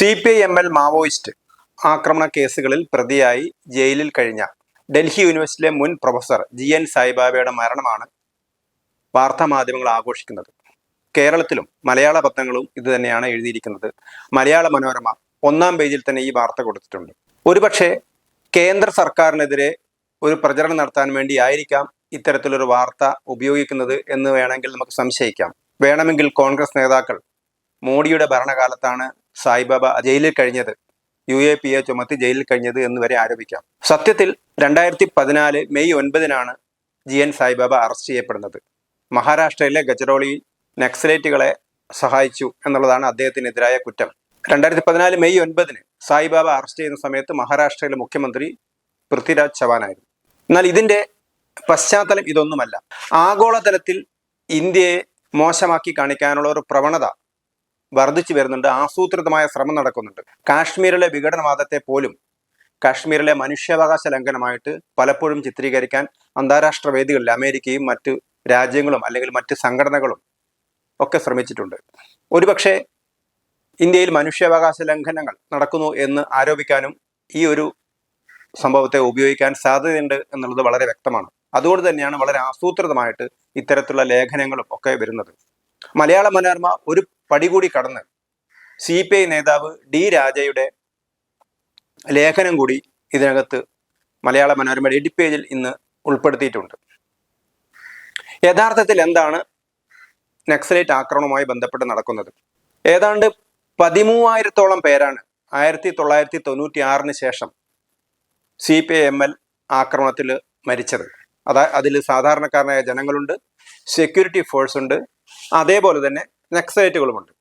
C P I M L Maoist ആക്രമണ കേസുകളിൽ പ്രതിയായി ജയിലിൽ കഴിഞ്ഞ ഡൽഹി യൂണിവേഴ്സിറ്റിയിലെ മുൻ പ്രൊഫസർ ജി എൻ സായിബാബയുടെ മരണമാണ് വാർത്താമാധ്യമങ്ങൾ ആഘോഷിക്കുന്നത്. കേരളത്തിലും മലയാള പത്രങ്ങളും ഇത് തന്നെയാണ് എഴുതിയിരിക്കുന്നത്. മലയാള മനോരമ ഒന്നാം പേജിൽ തന്നെ ഈ വാർത്ത കൊടുത്തിട്ടുണ്ട്. ഒരുപക്ഷെ കേന്ദ്ര സർക്കാരിനെതിരെ ഒരു പ്രചരണം നടത്താൻ വേണ്ടി ആയിരിക്കാം ഇത്തരത്തിലൊരു വാർത്ത ഉപയോഗിക്കുന്നത് എന്ന് വേണമെങ്കിൽ നമുക്ക് സംശയിക്കാം. വേണമെങ്കിൽ കോൺഗ്രസ് നേതാക്കൾ മോഡിയുടെ ഭരണകാലത്താണ് സായിബാബ ജയിലിൽ കഴിഞ്ഞത്. യു എ പി എ ചുമത്തി ജയിലിൽ കഴിഞ്ഞത് എന്ന് വരെ ആരോപിക്കാം. സത്യത്തിൽ രണ്ടായിരത്തി പതിനാല് മെയ് ഒൻപതിനാണ് ജി എൻ സായിബാബ അറസ്റ്റ് ചെയ്യപ്പെടുന്നത്. മഹാരാഷ്ട്രയിലെ ഗജറോളിയിൽ നക്സലേറ്റുകളെ സഹായിച്ചു എന്നുള്ളതാണ് അദ്ദേഹത്തിനെതിരായ കുറ്റം. രണ്ടായിരത്തി പതിനാല് മെയ് ഒൻപതിന് സായിബാബ അറസ്റ്റ് ചെയ്യുന്ന സമയത്ത് മഹാരാഷ്ട്രയിലെ മുഖ്യമന്ത്രി പൃഥ്വിരാജ് ചവാനായിരുന്നു എന്നാൽ ഇതിന്റെ പശ്ചാത്തലം ഇതൊന്നുമല്ല. ആഗോളതലത്തിൽ ഇന്ത്യയെ മോശമാക്കി കാണിക്കാനുള്ള ഒരു പ്രവണത വർദ്ധിച്ചു വരുന്നുണ്ട് ആസൂത്രിതമായ ശ്രമം നടക്കുന്നുണ്ട്. കാശ്മീരിലെ വിഘടനവാദത്തെ പോലും കാശ്മീരിലെ മനുഷ്യാവകാശ ലംഘനമായിട്ട് പലപ്പോഴും ചിത്രീകരിക്കാൻ അന്താരാഷ്ട്ര വേദികളിൽ അമേരിക്കയും മറ്റ് രാജ്യങ്ങളും അല്ലെങ്കിൽ മറ്റ് സംഘടനകളും ഒക്കെ ശ്രമിച്ചിട്ടുണ്ട്. ഒരുപക്ഷെ ഇന്ത്യയിൽ മനുഷ്യാവകാശ ലംഘനങ്ങൾ നടക്കുന്നു എന്ന് ആരോപിക്കാനും ഈ ഒരു സംഭവത്തെ ഉപയോഗിക്കാൻ സാധ്യതയുണ്ട് എന്നുള്ളത് വളരെ വ്യക്തമാണ്. അതുകൊണ്ട് തന്നെയാണ് വളരെ ആസൂത്രിതമായിട്ട് ഇത്തരത്തിലുള്ള ലേഖനങ്ങളും ഒക്കെ വരുന്നത്. മലയാള മനോരമ ഒരു പടി കൂടി കടന്ന് സി പി ഐ നേതാവ് ഡി രാജയുടെ ലേഖനം കൂടി ഇതിനകത്ത് മലയാള മനോരമയുടെ പേജിൽ ഇന്ന് ഉൾപ്പെടുത്തിയിട്ടുണ്ട്. യഥാർത്ഥത്തിൽ എന്താണ് നക്സലേറ്റ് ആക്രമണവുമായി ബന്ധപ്പെട്ട് നടക്കുന്നത്? ഏതാണ്ട് പതിമൂവായിരത്തോളം പേരാണ് ആയിരത്തി തൊള്ളായിരത്തി തൊണ്ണൂറ്റി ആറിന് ശേഷം സി പി എം എൽ ആക്രമണത്തിൽ മരിച്ചത്. അതാ അതിൽ സാധാരണക്കാരനായ ജനങ്ങളുണ്ട് സെക്യൂരിറ്റി ഫോഴ്സ് ഉണ്ട് അതേപോലെ തന്നെ നക്സലേറ്റുകളുമുണ്ട്.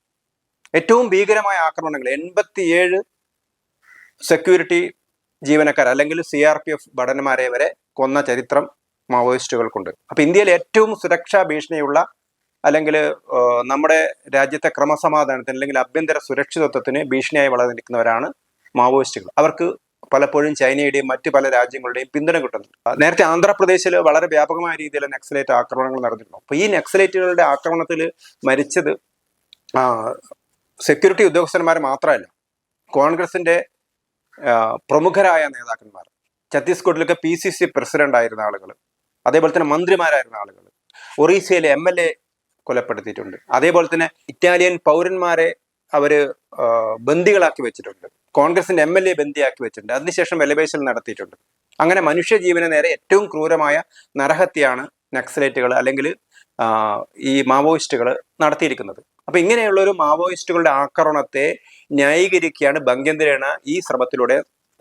ഏറ്റവും ഭീകരമായ ആക്രമണങ്ങൾ എൺപത്തിയേഴ് സെക്യൂരിറ്റി ജീവനക്കാർ അല്ലെങ്കിൽ സി ആർ പി എഫ് ഭടന്മാരെ വരെ കൊന്ന ചരിത്രം മാവോയിസ്റ്റുകൾക്കുണ്ട്. അപ്പൊ ഇന്ത്യയിൽ ഏറ്റവും സുരക്ഷാ ഭീഷണിയുള്ള അല്ലെങ്കിൽ നമ്മുടെ രാജ്യത്തെ ക്രമസമാധാനത്തിന് അല്ലെങ്കിൽ ആഭ്യന്തര സുരക്ഷിതത്വത്തിന് ഭീഷണിയായി വളർന്നിരിക്കുന്നവരാണ് മാവോയിസ്റ്റുകൾ. അവർക്ക് പലപ്പോഴും ചൈനയുടെയും മറ്റ് പല രാജ്യങ്ങളുടെയും പിന്തുണ കിട്ടുന്നുണ്ട്. നേരത്തെ ആന്ധ്രാപ്രദേശിൽ വളരെ വ്യാപകമായ രീതിയിൽ നക്സലേറ്റ് ആക്രമണങ്ങൾ നടന്നിരുന്നു. അപ്പൊ ഈ നക്സലേറ്റുകളുടെ ആക്രമണത്തിൽ മരിച്ചത് സെക്യൂരിറ്റി ഉദ്യോഗസ്ഥന്മാർ മാത്രമല്ല കോൺഗ്രസിന്റെ പ്രമുഖരായ നേതാക്കന്മാർ ഛത്തീസ്ഗഡിലൊക്കെ പി സി സി പ്രസിഡന്റ് ആയിരുന്ന ആളുകൾ അതേപോലെ തന്നെ മന്ത്രിമാരായിരുന്ന ആളുകൾ ഒറീസയിലെ എം എൽ എ കൊലപ്പെടുത്തിയിട്ടുണ്ട്. അതേപോലെ തന്നെ ഇറ്റാലിയൻ പൗരന്മാരെ അവർ ബന്ദികളാക്കി വെച്ചിട്ടുണ്ട്. കോൺഗ്രസിന്റെ എം എൽ എ ബന്ദിയാക്കി വെച്ചിട്ടുണ്ട്. അതിനുശേഷം വിലപേശൽ നടത്തിയിട്ടുണ്ട്. അങ്ങനെ മനുഷ്യജീവന നേരെ ഏറ്റവും ക്രൂരമായ നരഹത്യയാണ് നക്സലേറ്റുകൾ അല്ലെങ്കിൽ ഈ മാവോയിസ്റ്റുകൾ നടത്തിയിരിക്കുന്നത്. അപ്പൊ ഇങ്ങനെയുള്ള ഒരു മാവോയിസ്റ്റുകളുടെ ആക്രമണത്തെ ന്യായീകരിക്കുകയാണ് ബംഗ്യന്തിരേണ ഈ ശ്രമത്തിലൂടെ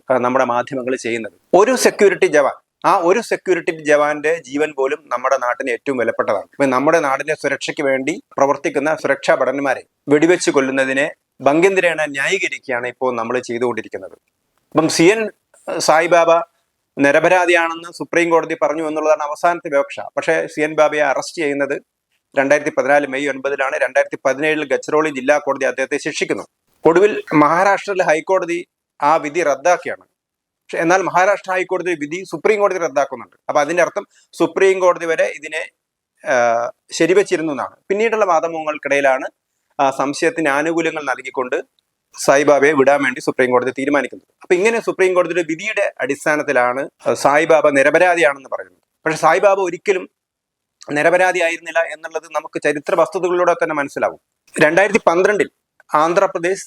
നമ്മുടെ മാധ്യമങ്ങൾ ചെയ്യുന്നത്. ഒരു സെക്യൂരിറ്റി ജവാൻ ആ ഒരു സെക്യൂരിറ്റി ജവാന്റെ ജീവൻ പോലും നമ്മുടെ നാട്ടിന് ഏറ്റവും വിലപ്പെട്ടതാണ്. ഇപ്പൊ നമ്മുടെ നാടിന്റെ സുരക്ഷയ്ക്ക് വേണ്ടി പ്രവർത്തിക്കുന്ന സുരക്ഷാ ഭടന്മാരെ വെടിവെച്ച് കൊല്ലുന്നതിനെ ബംഗേന്ദ്രേണ ന്യായീകരിക്കുകയാണ് ഇപ്പോൾ നമ്മൾ ചെയ്തുകൊണ്ടിരിക്കുന്നത്. അപ്പം സി എൻ സായിബാബ നിരപരാധിയാണെന്ന് സുപ്രീം കോടതി പറഞ്ഞു എന്നുള്ളതാണ് അവസാനത്തെ വിവക്ഷ. പക്ഷേ സി എൻ ബാബയെ അറസ്റ്റ് ചെയ്യുന്നത് രണ്ടായിരത്തി പതിനാല് മെയ് ഒൻപതിലാണ്. രണ്ടായിരത്തി പതിനേഴിൽ ഗച്ചറോളി ജില്ലാ കോടതി അദ്ദേഹത്തെ ശിക്ഷിക്കുന്നു. ഒടുവിൽ മഹാരാഷ്ട്രയിലെ ഹൈക്കോടതി ആ വിധി റദ്ദാക്കിയാണ്. പക്ഷെ എന്നാൽ മഹാരാഷ്ട്ര ഹൈക്കോടതി വിധി സുപ്രീം കോടതി റദ്ദാക്കുന്നുണ്ട്. അപ്പൊ അതിന്റെ അർത്ഥം സുപ്രീം കോടതി വരെ ഇതിനെ ശരിവച്ചിരുന്നു എന്നാണ്. പിന്നീടുള്ള വാദമുഖങ്ങൾക്കിടയിലാണ് സംശയത്തിന് ആനുകൂല്യങ്ങൾ നൽകിക്കൊണ്ട് സായിബാബയെ വിടാൻ വേണ്ടി സുപ്രീം കോടതി തീരുമാനിക്കുന്നത്. അപ്പൊ ഇങ്ങനെ സുപ്രീം കോടതിയുടെ വിധിയുടെ അടിസ്ഥാനത്തിലാണ് സായിബാബ നിരപരാധിയാണെന്ന് പറയുന്നത്. പക്ഷെ സായിബാബ ഒരിക്കലും നിരപരാധിയായിരുന്നില്ല എന്നുള്ളത് നമുക്ക് ചരിത്ര വസ്തുതകളിലൂടെ തന്നെ മനസ്സിലാവും. രണ്ടായിരത്തി പന്ത്രണ്ടിൽ ആന്ധ്രാപ്രദേശ്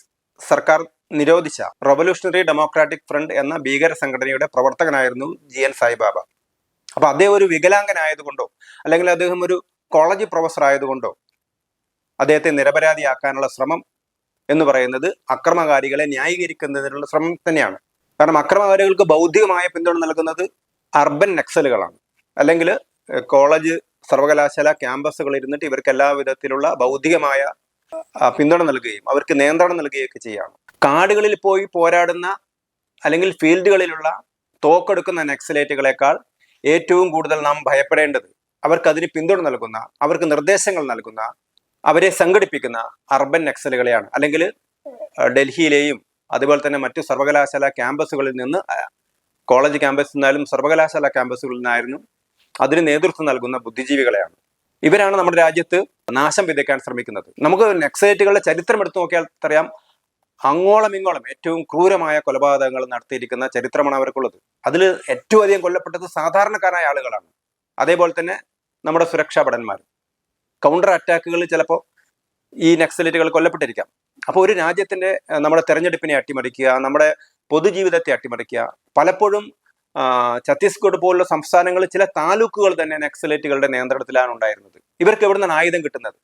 സർക്കാർ നിരോധിച്ച റവല്യൂഷണറി ഡെമോക്രാറ്റിക് ഫ്രണ്ട് എന്ന ഭീകര സംഘടനയുടെ പ്രവർത്തകനായിരുന്നു ജി എൻ സായിബാബ. അപ്പൊ അദ്ദേഹം ഒരു വികലാംഗനായതുകൊണ്ടോ അല്ലെങ്കിൽ അദ്ദേഹം ഒരു കോളേജ് പ്രൊഫസർ ആയതുകൊണ്ടോ അദ്ദേഹത്തെ നിരപരാധിയാക്കാനുള്ള ശ്രമം എന്ന് പറയുന്നത് അക്രമകാരികളെ ന്യായീകരിക്കുന്നതിനുള്ള ശ്രമം തന്നെയാണ്. കാരണം അക്രമകാരികൾക്ക് ബൗദ്ധികമായ പിന്തുണ നൽകുന്നത് അർബൻ നക്സലുകളാണ്. അല്ലെങ്കിൽ കോളേജ് സർവകലാശാല ക്യാമ്പസുകളിൽ ഇരുന്നിട്ട് ഇവർക്ക് എല്ലാ വിധത്തിലുള്ള ബൗദ്ധികമായ പിന്തുണ നൽകുകയും അവർക്ക് നിയന്ത്രണം നൽകുകയൊക്കെ ചെയ്യാണ്. കാടുകളിൽ പോയി പോരാടുന്ന അല്ലെങ്കിൽ ഫീൽഡുകളിലുള്ള തോക്കെടുക്കുന്ന നക്സലേറ്റുകളെക്കാൾ ഏറ്റവും കൂടുതൽ നാം ഭയപ്പെടേണ്ടത് അവർക്ക് അതിന് പിന്തുണ നൽകുന്ന അവർക്ക് നിർദ്ദേശങ്ങൾ നൽകുന്ന അവരെ സംഘടിപ്പിക്കുന്ന അർബൻ നക്സലുകളെയാണ്. അല്ലെങ്കിൽ ഡൽഹിയിലെയും അതുപോലെ തന്നെ മറ്റു സർവകലാശാല ക്യാമ്പസുകളിൽ നിന്ന് കോളേജ് ക്യാമ്പസിൽ നിന്നായാലും സർവകലാശാല ക്യാമ്പസുകളിൽ നിന്നായിരുന്നു അതിന് നേതൃത്വം നൽകുന്ന ബുദ്ധിജീവികളെയാണ്. ഇവരാണ് നമ്മുടെ രാജ്യത്ത് നാശം വിതയ്ക്കാൻ ശ്രമിക്കുന്നത്. നമുക്ക് നെക്സൈറ്റുകളുടെ ചരിത്രം എടുത്തു നോക്കിയാൽ അറിയാം അങ്ങോളം ഇങ്ങോളം ഏറ്റവും ക്രൂരമായ കൊലപാതകങ്ങൾ നടത്തിയിരിക്കുന്ന ചരിത്രമാണ് അവർക്കുള്ളത്. അതിൽ ഏറ്റവും അധികം കൊല്ലപ്പെട്ടത് സാധാരണക്കാരായ ആളുകളാണ്. അതേപോലെ തന്നെ നമ്മുടെ സുരക്ഷാ ഭടന്മാർ. കൗണ്ടർ അറ്റാക്കുകൾ ചിലപ്പോൾ ഈ നക്സലേറ്റുകൾ കൊല്ലപ്പെട്ടിരിക്കാം. അപ്പോൾ ഒരു രാജ്യത്തിന്റെ നമ്മുടെ തെരഞ്ഞെടുപ്പിനെ അട്ടിമറിക്കുക നമ്മുടെ പൊതുജീവിതത്തെ അട്ടിമറിക്കുക പലപ്പോഴും ഛത്തീസ്ഗഡ് പോലുള്ള സംസ്ഥാനങ്ങളിൽ ചില താലൂക്കുകൾ തന്നെ നക്സലേറ്റുകളുടെ നിയന്ത്രണത്തിലാണ് ഉണ്ടായിരുന്നത്. ഇവർക്ക് എവിടെ നിന്നാണ് ആയുധം കിട്ടുന്നത്?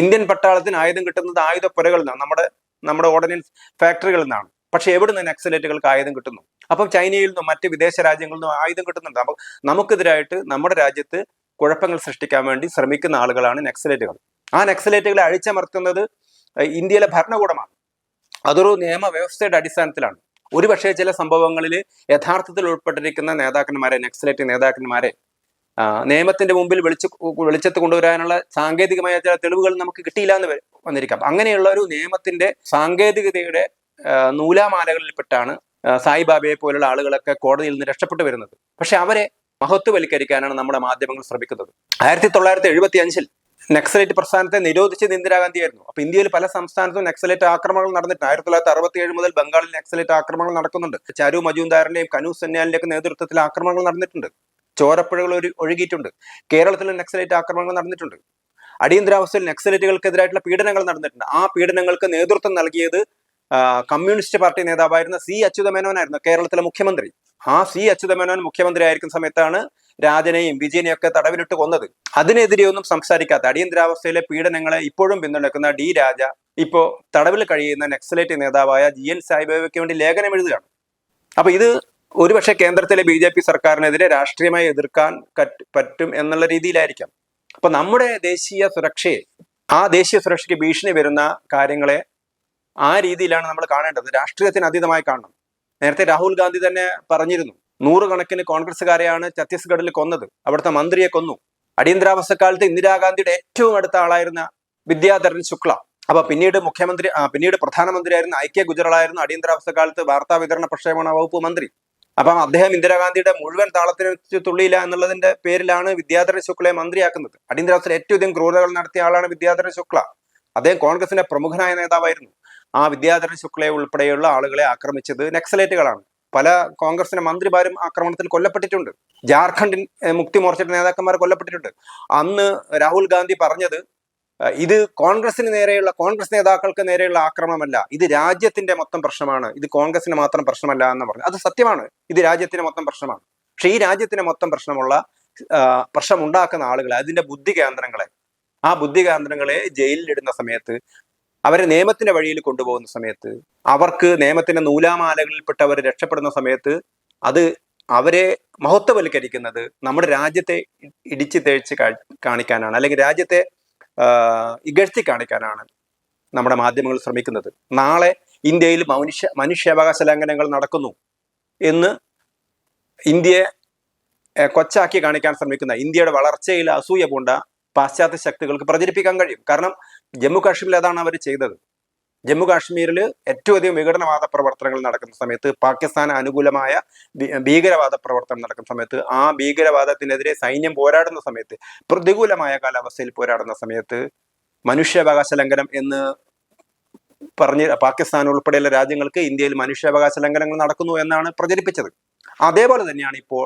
ഇന്ത്യൻ പട്ടാളത്തിന് ആയുധം കിട്ടുന്നത് ആയുധപ്പുരകളിൽ നിന്നാണ്. നമ്മുടെ നമ്മുടെ ഓർഡിനൻസ് ഫാക്ടറികളിൽ നിന്നാണ്. പക്ഷെ എവിടെ നിന്ന് നക്സലേറ്റുകൾക്ക് ആയുധം കിട്ടുന്നു? അപ്പം ചൈനയിൽ നിന്നും മറ്റ് വിദേശ രാജ്യങ്ങളിൽ നിന്നും ആയുധം കിട്ടുന്നുണ്ട്. അപ്പൊ നമുക്കെതിരായിട്ട് നമ്മുടെ രാജ്യത്ത് കുഴപ്പങ്ങൾ സൃഷ്ടിക്കാൻ വേണ്ടി ശ്രമിക്കുന്ന ആളുകളാണ് നക്സലേറ്റുകൾ ആ നക്സലേറ്റുകളെ അഴിച്ചമർത്തുന്നത് ഇന്ത്യയിലെ ഭരണകൂടമാണ്. അതൊരു നിയമവ്യവസ്ഥയുടെ അടിസ്ഥാനത്തിലാണ്. ഒരുപക്ഷെ ചില സംഭവങ്ങളിൽ യഥാർത്ഥത്തിൽ ഉൾപ്പെട്ടിരിക്കുന്ന നേതാക്കന്മാരെ നക്സലേറ്റ് നേതാക്കന്മാരെ നിയമത്തിന്റെ മുമ്പിൽ വെളിച്ച വെളിച്ചത്ത് കൊണ്ടുവരാനുള്ള സാങ്കേതികമായ ചില തെളിവുകൾ നമുക്ക് കിട്ടിയില്ല എന്ന് വന്നിരിക്കാം. അങ്ങനെയുള്ള ഒരു നിയമത്തിന്റെ സാങ്കേതികതയുടെ നൂലാമാലകളിൽപ്പെട്ടാണ് സായിബാബയെ പോലുള്ള ആളുകളൊക്കെ കോടതിയിൽ നിന്ന് രക്ഷപ്പെട്ടു വരുന്നത്. പക്ഷെ അവരെ മഹത്വവൽക്കരിക്കാനാണ് നമ്മുടെ മാധ്യമങ്ങൾ ശ്രമിക്കുന്നത്. ആയിരത്തി തൊള്ളായിരത്തി എഴുപത്തി അഞ്ചിൽ നക്സലേറ്റ് പ്രസ്ഥാനത്തെ നിരോധിച്ചത് ഇന്ദിരാഗാന്ധിയായിരുന്നു അപ്പൊ ഇന്ത്യയിൽ പല സംസ്ഥാനത്തും നക്സലേറ്റ് ആക്രമണങ്ങൾ നടന്നിട്ടുണ്ട്. ആയിരത്തി തൊള്ളായിരത്തി അറുപത്തി ഏഴ് മുതൽ ബംഗാളിൽ നക്സലേറ്റ് ആക്രമണങ്ങൾ നടക്കുന്നുണ്ട്. ചരു മജുംദാറിന്റെയും കനു സന്യാലിന്റെയും നേതൃത്വത്തിൽ ആക്രമണങ്ങൾ നടന്നിട്ടുണ്ട്. ചോരപ്പുഴകൾ ഒരു ഒഴുകിയിട്ടുണ്ട്. കേരളത്തിൽ നക്സലേറ്റ് ആക്രമണങ്ങൾ നടന്നിട്ടുണ്ട്. അടിയന്തരാവസ്ഥയിൽ നക്സലേറ്റുകൾക്കെതിരായിട്ടുള്ള പീഡനങ്ങൾ നടന്നിട്ടുണ്ട്. ആ പീഡനങ്ങൾക്ക് നേതൃത്വം നൽകിയത് കമ്മ്യൂണിസ്റ്റ് പാർട്ടി നേതാവായിരുന്ന സി അച്യുതമേനോനായിരുന്നു കേരളത്തിലെ മുഖ്യമന്ത്രി. ആ സി അച്യുതമേനോൻ മുഖ്യമന്ത്രി ആയിരിക്കുന്ന സമയത്താണ് രാജനെയും വിജയനെയും ഒക്കെ തടവിലിട്ട് കൊന്നത്. അതിനെതിരെ ഒന്നും സംസാരിക്കാത്ത അടിയന്തരാവസ്ഥയിലെ പീഡനങ്ങളെ ഇപ്പോഴും പിന്തുണയ്ക്കുന്ന ഡി രാജ ഇപ്പോ തടവിൽ കഴിയുന്ന നക്സലേറ്റ് നേതാവായ ജി എൻ സായിബാബയ്ക്ക് വേണ്ടി ലേഖനം എഴുതുകയാണ്. അപ്പൊ ഇത് ഒരുപക്ഷെ കേന്ദ്രത്തിലെ ബി ജെ പി സർക്കാരിനെതിരെ രാഷ്ട്രീയമായി എതിർക്കാൻ പറ്റും എന്നുള്ള രീതിയിലായിരിക്കാം. അപ്പൊ നമ്മുടെ ദേശീയ സുരക്ഷയെ ആ ദേശീയ സുരക്ഷയ്ക്ക് ഭീഷണി വരുന്ന കാര്യങ്ങളെ ആ രീതിയിലാണ് നമ്മൾ കാണേണ്ടത്. രാഷ്ട്രീയത്തിന് അതീതമായി കാണണം. നേരത്തെ രാഹുൽ ഗാന്ധി തന്നെ പറഞ്ഞിരുന്നു നൂറുകണക്കിന് കോൺഗ്രസ്സുകാരെയാണ് ഛത്തീസ്ഗഡിൽ കൊന്നത് അവിടുത്തെ മന്ത്രിയെ കൊന്നു. അടിയന്തരാവസ്ഥക്കാലത്ത് ഇന്ദിരാഗാന്ധിയുടെ ഏറ്റവും അടുത്ത ആളായിരുന്ന വിദ്യാധരൻ ശുക്ല. അപ്പൊ പിന്നീട് മുഖ്യമന്ത്രി പിന്നീട് പ്രധാനമന്ത്രിയായിരുന്ന ഐ കെ ഗുജറാളായിരുന്നു അടിയന്തരാവസ്ഥക്കാലത്ത് വാർത്താ വിതരണ പ്രക്ഷേപണ വകുപ്പ് മന്ത്രി. അപ്പം അദ്ദേഹം ഇന്ദിരാഗാന്ധിയുടെ മുഴുവൻ താളത്തിന് തുള്ളിയില്ല എന്നുള്ളതിന്റെ പേരിലാണ് വിദ്യാധരൻ ശുക്ലയെ മന്ത്രിയാക്കുന്നത്. അടിയന്തരാവസ്ഥയിൽ ഏറ്റവും അധികം ക്രൂരതകൾ നടത്തിയ ആളാണ് വിദ്യാധരൻ ശുക്ല. അദ്ദേഹം കോൺഗ്രസിന്റെ പ്രമുഖനായ നേതാവായിരുന്നു. ആ വിദ്യാധരൻ ശുക്ലയെ ഉൾപ്പെടെയുള്ള ആളുകളെ ആക്രമിച്ചത് നക്സലേറ്റുകളാണ്. പല കോൺഗ്രസിന്റെ മന്ത്രിമാരും ആക്രമണത്തിൽ കൊല്ലപ്പെട്ടിട്ടുണ്ട്. ജാർഖണ്ഡിൻ ഏഹ്, മുക്തി മോർച്ചയുടെ നേതാക്കന്മാർ കൊല്ലപ്പെട്ടിട്ടുണ്ട്. അന്ന് രാഹുൽ ഗാന്ധി പറഞ്ഞത് ഇത് കോൺഗ്രസിന് നേരെയുള്ള കോൺഗ്രസ് നേതാക്കൾക്ക് നേരെയുള്ള ആക്രമണമല്ല. ഇത് രാജ്യത്തിന്റെ മൊത്തം പ്രശ്നമാണ്. ഇത് കോൺഗ്രസിന് മാത്രം പ്രശ്നമല്ല എന്ന് പറഞ്ഞു. അത് സത്യമാണ്. ഇത് രാജ്യത്തിന്റെ മൊത്തം പ്രശ്നമാണ്. പക്ഷെ ഈ രാജ്യത്തിന്റെ മൊത്തം പ്രശ്നമുള്ള പ്രശ്നം ഉണ്ടാക്കുന്ന ആളുകളെ അതിന്റെ ബുദ്ധി കേന്ദ്രങ്ങളെ ആ ബുദ്ധി കേന്ദ്രങ്ങളെ ജയിലിലിടുന്ന സമയത്ത് അവരെ നിയമത്തിന്റെ വഴിയിൽ കൊണ്ടുപോകുന്ന സമയത്ത് അവർക്ക് നിയമത്തിന്റെ നൂലാമാലകളിൽപ്പെട്ടവർ രക്ഷപ്പെടുന്ന സമയത്ത് അത് അവരെ മഹത്വവൽക്കരിക്കുന്നത് നമ്മുടെ രാജ്യത്തെ ഇടിച്ചു തേച്ച് കാണിക്കാനാണ്. അല്ലെങ്കിൽ രാജ്യത്തെ ഇകഴ്ത്തി കാണിക്കാനാണ് നമ്മുടെ മാധ്യമങ്ങൾ ശ്രമിക്കുന്നത്. നാളെ ഇന്ത്യയിൽ മനുഷ്യ മനുഷ്യാവകാശ ലംഘനങ്ങൾ നടക്കുന്നു എന്ന് ഇന്ത്യയെ കൊച്ചാക്കി കാണിക്കാൻ ശ്രമിക്കുന്ന ഇന്ത്യയുടെ വളർച്ചയിൽ അസൂയ പൂണ്ട പാശ്ചാത്യ ശക്തികൾക്ക് പ്രചരിപ്പിക്കാൻ കഴിയും. കാരണം ജമ്മു കാശ്മീരിൽ അതാണ് അവർ ചെയ്തത്. ജമ്മു കാശ്മീരിൽ ഏറ്റവും അധികം വിഘടനവാദ പ്രവർത്തനങ്ങൾ നടക്കുന്ന സമയത്ത് പാകിസ്ഥാന് അനുകൂലമായ ഭീകരവാദ പ്രവർത്തനം നടക്കുന്ന സമയത്ത് ആ ഭീകരവാദത്തിനെതിരെ സൈന്യം പോരാടുന്ന സമയത്ത് പ്രതികൂലമായ കാലാവസ്ഥയിൽ പോരാടുന്ന സമയത്ത് മനുഷ്യാവകാശ ലംഘനം എന്ന് പറഞ്ഞ് പാകിസ്ഥാൻ ഉൾപ്പെടെയുള്ള രാജ്യങ്ങൾക്ക് ഇന്ത്യയിൽ മനുഷ്യാവകാശ ലംഘനങ്ങൾ നടക്കുന്നു എന്നാണ് പ്രചരിപ്പിച്ചത്. അതേപോലെ തന്നെയാണ് ഇപ്പോൾ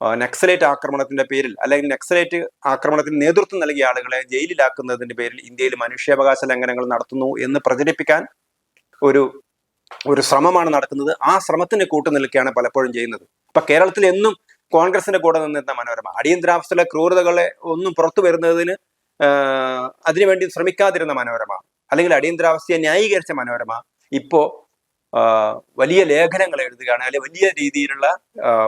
നക്സലേറ്റ് ആക്രമണത്തിന്റെ പേരിൽ അല്ലെങ്കിൽ നക്സലേറ്റ് ആക്രമണത്തിന് നേതൃത്വം നൽകിയ ആളുകളെ ജയിലിലാക്കുന്നതിന്റെ പേരിൽ ഇന്ത്യയിൽ മനുഷ്യാവകാശ ലംഘനങ്ങൾ നടത്തുന്നു എന്ന് പ്രചരിപ്പിക്കാൻ ഒരു ഒരു ശ്രമമാണ് നടക്കുന്നത്. ആ ശ്രമത്തിന് കൂട്ടുനിൽക്കുകയാണ് പലപ്പോഴും ചെയ്യുന്നത്. ഇപ്പൊ കേരളത്തിൽ എന്നും കോൺഗ്രസിന്റെ കൂടെ നിന്നിരുന്ന മനോരമ അടിയന്തരാവസ്ഥയിലെ ക്രൂരതകളെ ഒന്നും പുറത്തു വരുന്നതിന് അതിനുവേണ്ടി ശ്രമിക്കാതിരുന്ന മനോരമ അല്ലെങ്കിൽ അടിയന്തരാവസ്ഥയെ ന്യായീകരിച്ച മനോരമ ഇപ്പോ വലിയ ലേഖനങ്ങൾ എഴുതുകയാണ് അല്ലെങ്കിൽ വലിയ രീതിയിലുള്ള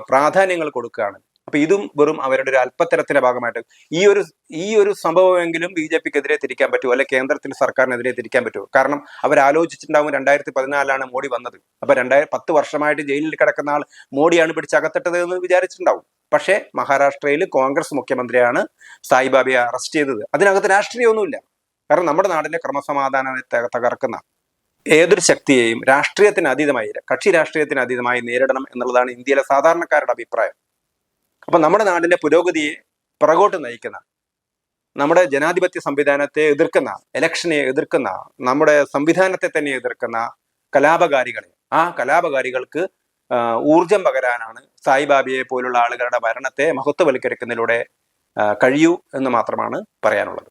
പ്രാധാന്യങ്ങൾ കൊടുക്കുകയാണ്. അപ്പൊ ഇതും വെറും അവരുടെ ഒരു അല്പത്തരത്തിന്റെ ഭാഗമായിട്ട്. ഈ ഒരു ഈ ഒരു സംഭവമെങ്കിലും ബി ജെ പിക്കെതിരെ തിരിക്കാൻ പറ്റുമോ? അല്ലെ കേന്ദ്രത്തിൽ സർക്കാരിനെതിരെ തിരിക്കാൻ പറ്റുമോ? കാരണം അവർ ആലോചിച്ചിട്ടുണ്ടാവും രണ്ടായിരത്തി പതിനാലാണ് മോഡി വന്നത്. അപ്പൊ രണ്ടായിരത്തി പത്ത് വർഷമായിട്ട് ജയിലിൽ കിടക്കുന്ന ആൾ മോഡിയാണ് പിടിച്ചകത്തിട്ടത് എന്ന് വിചാരിച്ചിട്ടുണ്ടാവും. പക്ഷേ മഹാരാഷ്ട്രയിൽ കോൺഗ്രസ് മുഖ്യമന്ത്രിയാണ് സായിബാബയെ അറസ്റ്റ് ചെയ്തത്. അതിനകത്ത് രാഷ്ട്രീയമൊന്നുമില്ല. കാരണം നമ്മുടെ നാടിന്റെ ക്രമസമാധാനത്തെ തകർക്കുന്ന ഏതൊരു ശക്തിയെയും രാഷ്ട്രീയത്തിന് അതീതമായി കക്ഷി രാഷ്ട്രീയത്തിന് അതീതമായി നേരിടണം എന്നുള്ളതാണ് ഇന്ത്യയിലെ സാധാരണക്കാരുടെ അഭിപ്രായം. അപ്പൊ നമ്മുടെ നാടിന്റെ പുരോഗതിയെ പുറകോട്ട് നയിക്കുന്ന നമ്മുടെ ജനാധിപത്യ സംവിധാനത്തെ എതിർക്കുന്ന ഇലക്ഷനെ എതിർക്കുന്ന നമ്മുടെ സംവിധാനത്തെ തന്നെ എതിർക്കുന്ന കലാപകാരികളെ ആ കലാപകാരികൾക്ക് ഊർജം പകരാനാണ് സായിബാബിയെ പോലുള്ള ആളുകളുടെ ഭരണത്തെ മഹത്വവൽക്കരിക്കുന്നതിലൂടെ കഴിയൂ എന്ന് മാത്രമാണ് പറയാനുള്ളത്.